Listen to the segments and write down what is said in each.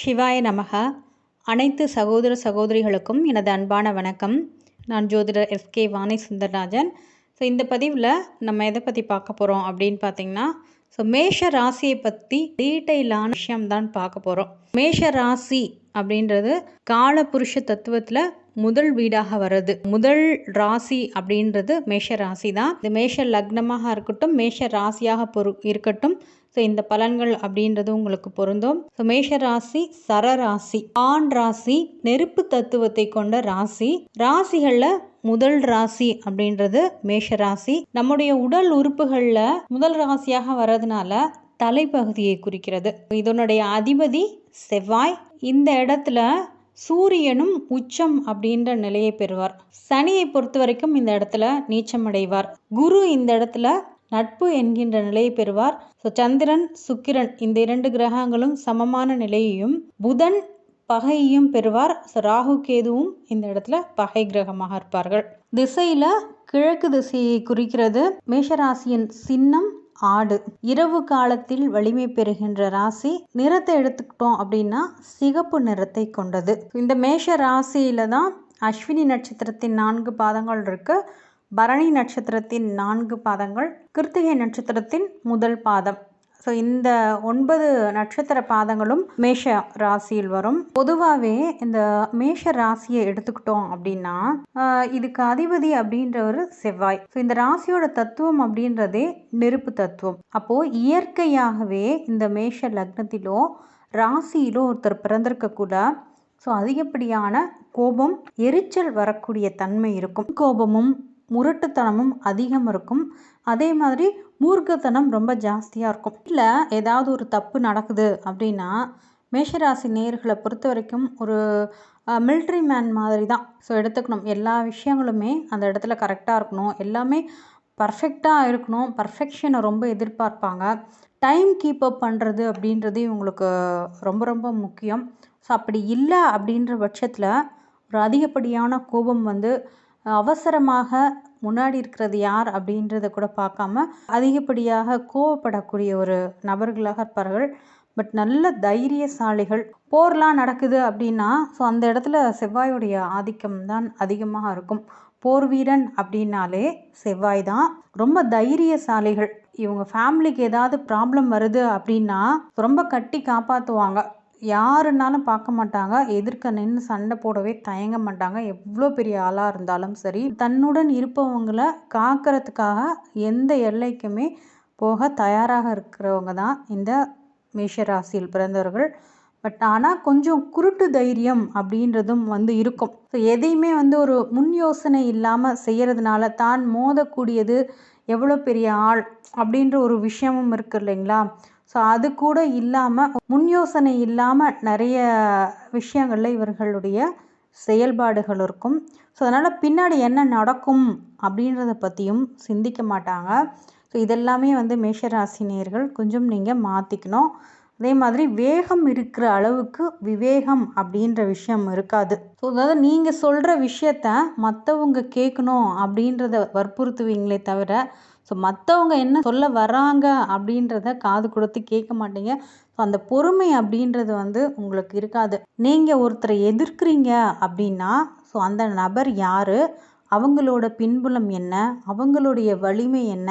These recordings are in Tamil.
சிவாய நமக. அனைத்து சகோதர சகோதரிகளுக்கும் எனது அன்பான வணக்கம். நான் ஜோதிடர் எஸ்கே வாணி சுந்தரராஜன் ஸோ இந்த பதிவில் நம்ம எதை பற்றி பார்க்க போகிறோம் அப்படின்னு பார்த்தீங்கன்னா ஸோ மேஷ ராசியை பற்றி டீட்டெயிலான விஷயம்தான் பார்க்க போகிறோம் மேஷ ராசி அப்படின்றது காலபுருஷ தத்துவத்தில் முதல் வீடாக வருது முதல் ராசி அப்படின்றது மேஷ ராசி தான் இந்த மேஷ லக்னமாக இருக்கட்டும் மேஷ ராசியாக பொரு இருக்கட்டும். ஸோ இந்த பலன்கள் அப்படின்றது உங்களுக்கு பொருந்தும். ஸோ மேஷ ராசி சர ராசி ஆண் ராசி நெருப்பு தத்துவத்தை கொண்ட ராசி. ராசிகளில் முதல் ராசி அப்படின்றது மேஷ ராசி. நம்முடைய உடல் உறுப்புகளில் முதல் ராசியாக வர்றதுனால தலைப்பகுதியை குறிக்கிறது. இதனுடைய அதிபதி செவ்வாய். இந்த இடத்துல சூரியனும் உச்சம் அப்படின்ற நிலையை பெறுவார். சனியை பொறுத்த வரைக்கும் இந்த இடத்துல நீச்சம் அடைவார் குரு இந்த இடத்துல நட்பு என்கின்ற நிலையை பெறுவார். ஸோ சந்திரன் சுக்கிரன் இந்த இரண்டு கிரகங்களும் சமமான நிலையையும் புதன் பகையையும் பெறுவார். ஸோ ராகு கேதுவும் இந்த இடத்துல பகை கிரகமாக இருப்பார்கள். திசையில கிழக்கு திசையை குறிக்கிறது. மேஷராசியின் சின்னம் ஆடு. இரவு காலத்தில் வலிமை பெறுகின்ற ராசி நிறத்தை எடுத்துக்கிட்டோம் அப்படின்னா சிகப்பு நிறத்தை கொண்டது. இந்த மேஷ ராசியில தான் அஸ்வினி நட்சத்திரத்தின் நான்கு பாதங்கள் இருக்கு. பரணி நட்சத்திரத்தின் நான்கு பாதங்கள் கிருத்திகை நட்சத்திரத்தின் முதல் பாதம். ஸோ இந்த ஒன்பது நட்சத்திர பாதங்களும் மேஷ ராசியில் வரும். பொதுவாகவே இந்த மேஷ ராசியை எடுத்துக்கிட்டோம் அப்படின்னா இதுக்கு அதிபதி அப்படின்றவர் செவ்வாய். ஸோ இந்த ராசியோட தத்துவம் அப்படின்றதே நெருப்பு தத்துவம். அப்போது இயற்கையாகவே இந்த மேஷ லக்னத்திலோ ராசியிலோ ஒருத்தர் பிறந்திருக்க கூட ஸோ அதிகப்படியான கோபம் எரிச்சல் வரக்கூடிய தன்மை இருக்கும். கோபமும் முரட்டுத்தனமும் அதிகம் இருக்கும். அதே மாதிரி மூர்க்கத்தனம் ரொம்ப ஜாஸ்தியாக இருக்கும். இல்லை ஏதாவது ஒரு தப்பு நடக்குது அப்படின்னா மேஷராசி நேர்களை பொறுத்த வரைக்கும் ஒரு மில்ட்ரி மேன் மாதிரி தான் ஸோ எடுத்துக்கணும். எல்லா விஷயங்களுமே அந்த இடத்துல கரெக்டாக இருக்கணும். எல்லாமே பர்ஃபெக்டாக இருக்கணும். பர்ஃபெக்ஷனை ரொம்ப எதிர்பார்ப்பாங்க. டைம் கீப் அப் பண்ணுறது அப்படின்றது இவங்களுக்கு ரொம்ப ரொம்ப முக்கியம். ஸோ அப்படி இல்லை அப்படின்ற பட்சத்தில் ஒரு அதிகப்படியான கோபம் வந்து அவசரமாக முன்னாடி இருக்கிறது யார் அப்படின்றத கூட பார்க்காம அதிகப்படியாக கோவப்படக்கூடிய ஒரு நபர்களாக இருப்பார்கள். பட் நல்ல தைரியசாலிகள். போர்லாம் நடக்குது அப்படின்னா ஸோ அந்த இடத்துல செவ்வாயுடைய ஆதிக்கம் தான் அதிகமாக இருக்கும். போர் வீரன் அப்படின்னாலே செவ்வாய் தான். ரொம்ப தைரியசாலிகள். இவங்க ஃபேமிலிக்கு ஏதாவது ப்ராப்ளம் வருது அப்படின்னா ரொம்ப கட்டி காப்பாற்றுவாங்க யாருன்னாலும் பார்க்க மாட்டாங்க. எதிர்க்க நின்று சண்டை போடவே தயங்க மாட்டாங்க. எவ்வளோ பெரிய ஆளாக இருந்தாலும் சரி தன்னுடன் இருப்பவங்களை காக்கிறதுக்காக எந்த எல்லைக்குமே போக தயாராக இருக்கிறவங்க தான் இந்த மேஷராசியில் பிறந்தவர்கள். பட் ஆனால் கொஞ்சம் குருட்டு தைரியம் அப்படின்றதும் வந்து இருக்கும். ஸோ எதையுமே வந்து ஒரு முன் யோசனை இல்லாமல் செய்கிறதுனால தான் மோதக்கூடியது எவ்வளோ பெரிய ஆள் அப்படின்ற ஒரு விஷயமும் இருக்குது இல்லைங்களா? ஸோ அது கூட இல்லாமல் முன் யோசனை இல்லாமல் நிறைய விஷயங்களில் இவர்களுடைய செயல்பாடுகள் இருக்கும். ஸோ அதனால் பின்னாடி என்ன நடக்கும் அப்படின்றத பற்றியும் சிந்திக்க மாட்டாங்க. ஸோ இதெல்லாமே வந்து மேஷராசினியர்கள் கொஞ்சம் நீங்கள் மாற்றிக்கணும் அதே மாதிரி வேகம் இருக்கிற அளவுக்கு விவேகம் அப்படின்ற விஷயம் இருக்காது. ஸோ அதாவது நீங்கள் சொல்கிற விஷயத்த மற்றவங்க கேட்கணும் அப்படின்றத வற்புறுத்துவீங்களே தவிர ஸோ மற்றவங்க என்ன சொல்ல வராங்க அப்படின்றத காது கொடுத்து கேட்க மாட்டீங்க. ஸோ அந்த பொறுமை அப்படின்றது வந்து உங்களுக்கு இருக்காது. நீங்கள் ஒருத்தரை எதிர்க்கிறீங்க அப்படின்னா ஸோ அந்த நபர் யார்? அவங்களோட பின்புலம் என்ன? அவங்களுடைய வலிமை என்ன?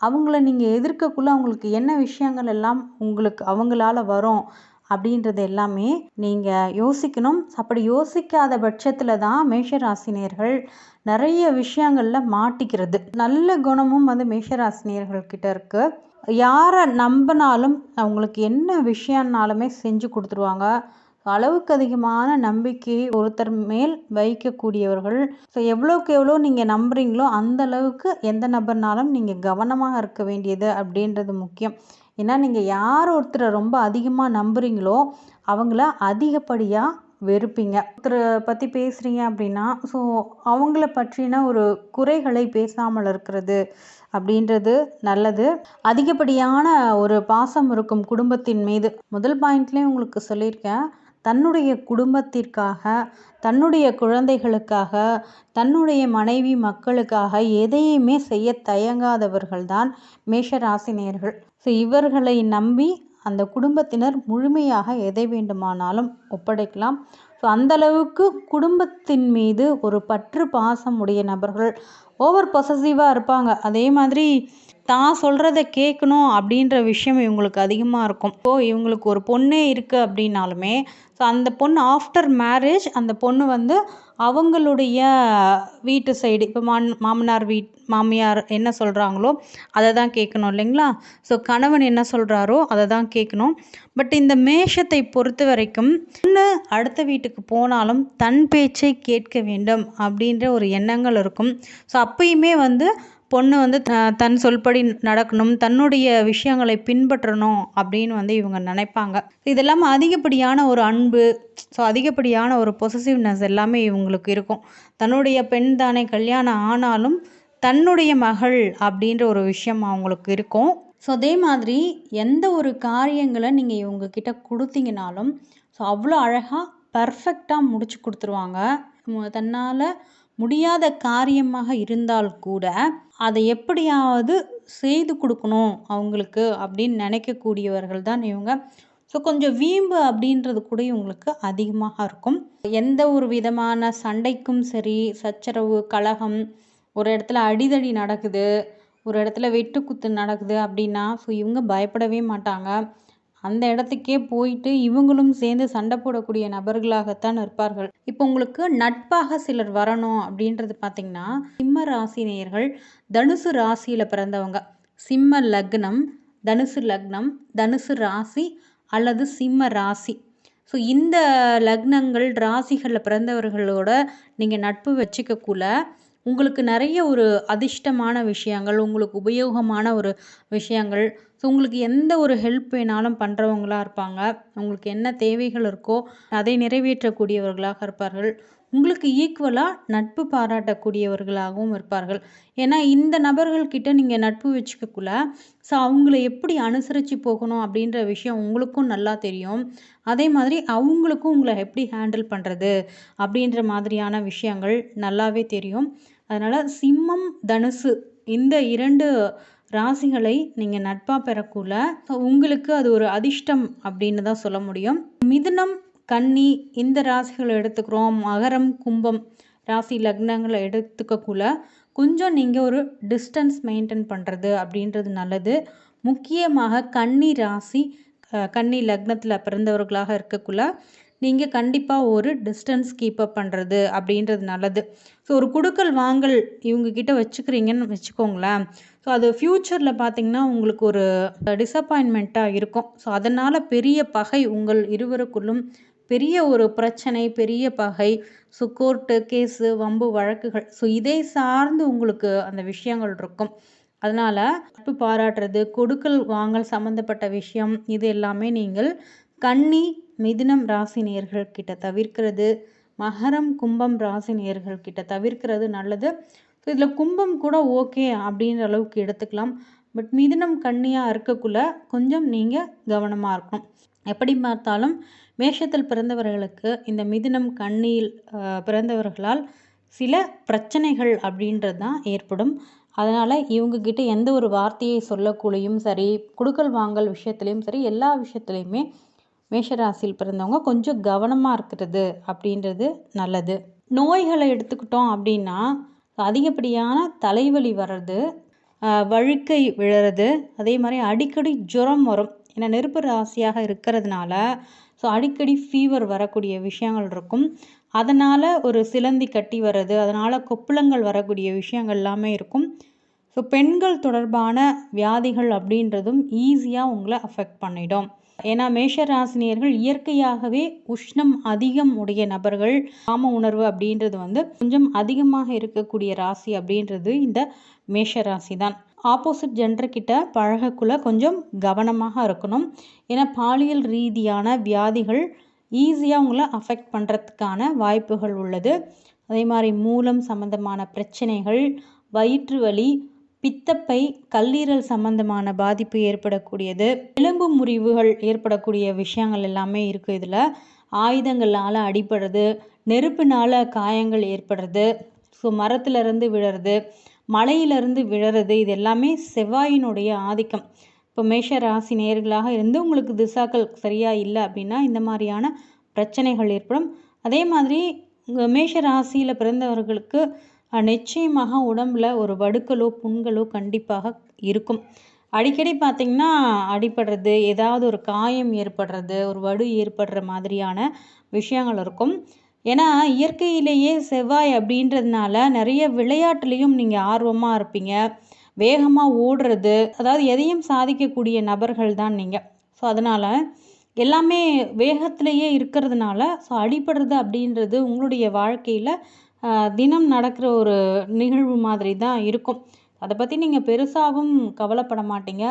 அவங்கள நீங்கள் எதிர்க்கக்குள்ளே அவங்களுக்கு என்ன விஷயங்கள் எல்லாம் உங்களுக்கு அவங்களால வரும் அப்படின்றது எல்லாமே நீங்கள் யோசிக்கணும். அப்படி யோசிக்காத பட்சத்தில் தான் மேஷராசினியர்கள் நிறைய விஷயங்களில் மாட்டிக்கிறது. நல்ல குணமும் வந்து மேஷராசினியர்கள்கிட்ட இருக்கு. இருக்குது யாரை நம்பினாலும் அவங்களுக்கு என்ன விஷயம்னாலுமே செஞ்சு கொடுத்துருவாங்க. அளவுக்கு அதிகமான நம்பிக்கையை ஒருத்தர் மேல் வைக்கக்கூடியவர்கள். ஸோ எவ்வளோக்கு எவ்வளோ நீங்கள் நம்புறீங்களோ அந்த அளவுக்கு எந்த நபர்னாலும் நீங்கள் கவனமாக இருக்க வேண்டியது அப்படின்றது முக்கியம். ஏன்னா நீங்கள் யார் ஒருத்தரை ரொம்ப அதிகமாக நம்புறீங்களோ அவங்கள அதிகப்படியாக வெறுப்பீங்க. ஒருத்தரை பற்றி பேசுகிறீங்க அப்படின்னா ஸோ அவங்கள பற்றின ஒரு குறைகளை பேசாமல் இருக்கிறது அப்படின்றது நல்லது. அதிகப்படியான ஒரு பாசம் இருக்கும் குடும்பத்தின் மீது. முதல் பாயிண்ட்லேயும் உங்களுக்கு சொல்லியிருக்கேன். தன்னுடைய குடும்பத்திற்காக தன்னுடைய குழந்தைகளுக்காக தன்னுடைய மனைவி மக்களுக்காக எதையுமே செய்ய தயங்காதவர்கள் தான் மேஷராசினியர்கள் ஸோ இவர்களை நம்பி அந்த குடும்பத்தினர் முழுமையாக எதை வேண்டுமானாலும் ஒப்படைக்கலாம். ஸோ அந்தளவுக்கு குடும்பத்தின் மீது ஒரு பற்று பாசம் உடைய நபர்கள் ஓவர் பொசசிவாக இருப்பாங்க. அதே மாதிரி தான் சொல்கிறத கேட்கணும் அப்படின்ற விஷயம் இவங்களுக்கு அதிகமாக இருக்கும். இப்போ இவங்களுக்கு ஒரு பொண்ணே இருக்குது அப்படின்னாலுமே ஸோ அந்த பொண்ணு ஆஃப்டர் மேரேஜ் அந்த பொண்ணு வந்து அவங்களுடைய வீட்டு சைடு இப்போ மான் மாமனார் வீட் மாமியார் என்ன சொல்கிறாங்களோ அதை தான் கேட்கணும் இல்லைங்களா? ஸோ கணவன் என்ன சொல்கிறாரோ அதை தான் கேட்கணும். பட் இந்த மேஷத்தை பொறுத்த வரைக்கும் பொண்ணு அடுத்த வீட்டுக்கு போனாலும் தன் பேச்சை கேட்க வேண்டும் அப்படின்ற ஒரு எண்ணங்கள் இருக்கும். ஸோ அப்பயுமே வந்து பொண்ணு வந்து த தன் சொல்படி நடக்கணும் தன்னுடைய விஷயங்களை பின்பற்றணும் அப்படின்னு வந்து இவங்க நினைப்பாங்க. இது இல்லாமல் அதிகப்படியான ஒரு அன்பு ஸோ அதிகப்படியான ஒரு பொசசிவ்னஸ் எல்லாமே இவங்களுக்கு இருக்கும். தன்னுடைய பெண் தானே கல்யாணம் ஆனாலும் தன்னுடைய மகள் அப்படின்ற ஒரு விஷயம் அவங்களுக்கு இருக்கும். ஸோ அதே மாதிரி எந்த ஒரு காரியங்களை நீங்கள் இவங்கக்கிட்ட கொடுத்தீங்கனாலும் ஸோ அவ்வளோ அழகாக பர்ஃபெக்டாக முடிச்சு கொடுத்துருவாங்க. தன்னால் முடியாத காரியமாக இருந்தால் கூட அதை எப்படியாவது செய்து கொடுக்கணும் அவங்களுக்கு அப்படின்னு நினைக்கக்கூடியவர்கள் தான் இவங்க. ஸோ கொஞ்சம் வீம்பு அப்படின்றது கூட இவங்களுக்கு அதிகமாக இருக்கும். எந்த ஒரு விதமான சண்டைக்கும் சரி சச்சரவு கலகம் ஒரு இடத்துல அடிதடி நடக்குது ஒரு இடத்துல வெட்டுக்குத்து நடக்குது அப்படின்னா ஸோ இவங்க பயப்படவே மாட்டாங்க. அந்த இடத்துக்கே போயிட்டு இவங்களும் சேர்ந்து சண்டை போடக்கூடிய நபர்களாகத்தான் இருப்பார்கள் இப்போ உங்களுக்கு நட்பாக சிலர் வரணும் அப்படின்றது பார்த்தீங்கன்னா சிம்ம ராசி நேயர்கள் தனுசு ராசியில் பிறந்தவங்க. சிம்ம லக்னம் தனுசு லக்னம் தனுசு ராசி அல்லது சிம்ம ராசி. ஸோ இந்த லக்னங்கள் ராசிகளில் பிறந்தவர்களோட நீங்கள் நட்பு வச்சுக்கக்குள்ள உங்களுக்கு நிறைய ஒரு அதிர்ஷ்டமான விஷயங்கள் உங்களுக்கு உபயோகமான ஒரு விஷயங்கள். ஸோ உங்களுக்கு எந்த ஒரு ஹெல்ப் வேணாலும் பண்ணுறவங்களா இருப்பாங்க. உங்களுக்கு என்ன தேவைகள் இருக்கோ அதை நிறைவேற்றக்கூடியவர்களாக இருப்பார்கள். உங்களுக்கு ஈக்குவலாக நட்பு பாராட்டக்கூடியவர்களாகவும் இருப்பார்கள். ஏன்னா இந்த நபர்கள்கிட்ட நீங்கள் நட்பு வச்சுக்கக்குள்ள ஸோ அவங்கள எப்படி அனுசரித்து போகணும் அப்படின்ற விஷயம் உங்களுக்கும் நல்லா தெரியும். அதே மாதிரி அவங்களுக்கும் உங்களை எப்படி ஹேண்டில் பண்ணுறது அப்படின்ற மாதிரியான விஷயங்கள் நல்லாவே தெரியும். அதனால் சிம்மம் தனுசு இந்த இரண்டு ராசிகளை நீங்கள் நட்பாக பெறக்குள்ள உங்களுக்கு அது ஒரு அதிர்ஷ்டம் அப்படின்னு தான் சொல்ல முடியும். மிதுனம் கன்னி இந்த ராசிகளை எடுத்துக்கிறோம். மகரம் கும்பம் ராசி லக்னங்களை எடுத்துக்கக்குள்ள கொஞ்சம் நீங்கள் ஒரு டிஸ்டன்ஸ் மெயின்டைன் பண்ணுறது அப்படின்றது நல்லது. முக்கியமாக கன்னி ராசி கன்னி லக்னத்தில் பிறந்தவர்களாக இருக்கக்குள்ள நீங்கள் கண்டிப்பாக ஒரு டிஸ்டன்ஸ் கீப்பப் பண்ணுறது அப்படின்றது நல்லது. ஸோ ஒரு கொடுக்கல் வாங்கல் இவங்கக்கிட்ட வச்சுக்கிறீங்கன்னு வச்சுக்கோங்களேன். ஸோ அது ஃப்யூச்சரில் பார்த்திங்கன்னா உங்களுக்கு ஒரு டிசப்பாயின்மெண்ட்டாக இருக்கும். ஸோ அதனால் பெரிய பகை உங்கள் இருவருக்குள்ளும் பெரிய ஒரு பிரச்சனை பெரிய பகை. ஸோ கோர்ட்டு கேஸு வம்பு வழக்குகள். ஸோ இதை சார்ந்து உங்களுக்கு அந்த விஷயங்கள் இருக்கும். அதனால் நட்பு பாராட்டுறது கொடுக்கல் வாங்கல் சம்மந்தப்பட்ட விஷயம் இது எல்லாமே நீங்கள் கண்ணி மிதுனம் ராசி நேர்கள்கிட்ட தவிர்க்கிறது. மகரம் கும்பம் ராசி நேர்கள்கிட்ட தவிர்க்கிறது நல்லது. ஸோ இதில் கும்பம் கூட ஓகே அப்படின்ற அளவுக்கு எடுத்துக்கலாம். பட் மிதுனம் கண்ணியாக இருக்கக்குள்ள கொஞ்சம் நீங்கள் கவனமாக இருக்கணும். எப்படி பார்த்தாலும் மேஷத்தில் பிறந்தவர்களுக்கு இந்த மிதுனம் கண்ணியில் பிறந்தவர்களால் சில பிரச்சனைகள் அப்படின்றது தான் ஏற்படும். அதனால் இவங்கக்கிட்ட எந்த ஒரு வார்த்தையை சொல்லக்கூடியும் சரி கொடுக்கல் வாங்கல் விஷயத்துலேயும் சரி எல்லா விஷயத்துலையுமே மேஷராசியில் பிறந்தவங்க கொஞ்சம் கவனமாக இருக்கிறது அப்படின்றது நல்லது. நோய்களை எடுத்துக்கிட்டோம் அப்படின்னா அதிகப்படியான தலைவலி வர்றது வழுக்கை விழுறது அதே மாதிரி அடிக்கடி ஜுரம் வரும். ஏன்னா நெருப்பு ராசியாக இருக்கிறதுனால ஸோ அடிக்கடி ஃபீவர் வரக்கூடிய விஷயங்கள் இருக்கும். அதனால் ஒரு சிலந்தி கட்டி வர்றது அதனால் கொப்புளங்கள் வரக்கூடிய விஷயங்கள் எல்லாமே இருக்கும். ஸோ பெண்கள் தொடர்பான வியாதிகள் அப்படின்றதும் ஈஸியாக உங்களை அஃபெக்ட் பண்ணிடும். ஏன்னா மேஷராசினியர்கள் இயற்கையாகவே உஷ்ணம் அதிகம் உடைய நபர்கள். காம உணர்வு அப்படின்றது வந்து கொஞ்சம் அதிகமாக இருக்கக்கூடிய ராசி அப்படின்றது இந்த மேஷ ராசி தான் ஆப்போசிட் ஜென்டர்கிட்ட பழகக்குள்ள கொஞ்சம் கவனமாக இருக்கணும். ஏன்னா பாலியல் ரீதியான வியாதிகள் ஈஸியாக உங்களை அஃபெக்ட் பண்ணுறதுக்கான வாய்ப்புகள் உள்ளது. அதே மாதிரி மூலம் சம்மந்தமான பிரச்சனைகள் வயிற்று வலி பித்தப்பை கல்லீரல் சம்பந்தமான பாதிப்பு ஏற்படக்கூடியது எலும்பு முறிவுகள் ஏற்படக்கூடிய விஷயங்கள் எல்லாமே இருக்குது இதில். ஆயுதங்களால் அடிபடுறது நெருப்புனால் காயங்கள் ஏற்படுறது ஸோ மரத்துலேருந்து விழுறது மலையிலிருந்து விழறது இது எல்லாமே செவ்வாயினுடைய ஆதிக்கம். இப்போ மேஷ ராசி நேர்களாக இருந்து உங்களுக்கு திசாக்கள் சரியாக இல்லை அப்படின்னா இந்த மாதிரியான பிரச்சனைகள் ஏற்படும். அதே மாதிரி மேஷ ராசியில் பிறந்தவர்களுக்கு நிச்சயமாக உடம்புல ஒரு வடுக்களோ புண்களோ கண்டிப்பாக இருக்கும். அடிக்கடி பார்த்திங்கன்னா அடிபடுறது ஏதாவது ஒரு காயம் ஏற்படுறது ஒரு வடு ஏற்படுற மாதிரியான விஷயங்கள் இருக்கும். ஏன்னா இயற்கையிலேயே செவ்வாய் அப்படின்றதுனால நிறைய விளையாட்டுலேயும் நீங்கள் ஆர்வமாக இருப்பீங்க. வேகமாக ஓடுறது அதாவது எதையும் சாதிக்கக்கூடிய நபர்கள் தான் நீங்கள் ஸோ அதனால் எல்லாமே வேகத்திலேயே இருக்கிறதுனால ஸோ அடிபடுறது அப்படின்றது உங்களுடைய வாழ்க்கையில் தினம் நடக்கிற ஒரு நிகழ்வு மாதிரி தான் இருக்கும். அதை பற்றி நீங்கள் பெருசாகவும் கவலைப்பட மாட்டீங்க.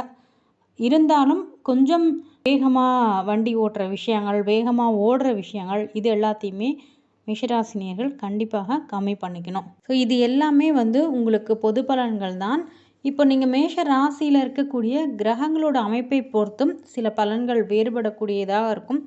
இருந்தாலும் கொஞ்சம் வேகமாக வண்டி ஓட்டுற விஷயங்கள் வேகமாக ஓடுற விஷயங்கள் இது எல்லாத்தையுமே மிஷராசினியர்கள் கண்டிப்பாக கம்மி பண்ணிக்கணும். ஸோ இது எல்லாமே வந்து உங்களுக்கு பொது பலன்கள் தான். இப்போ நீங்கள் மேஷ ராசியில் இருக்கக்கூடிய கிரகங்களோட அமைப்பை பொறுத்தும் சில பலன்கள் வேறுபடக்கூடியதாக இருக்கும்.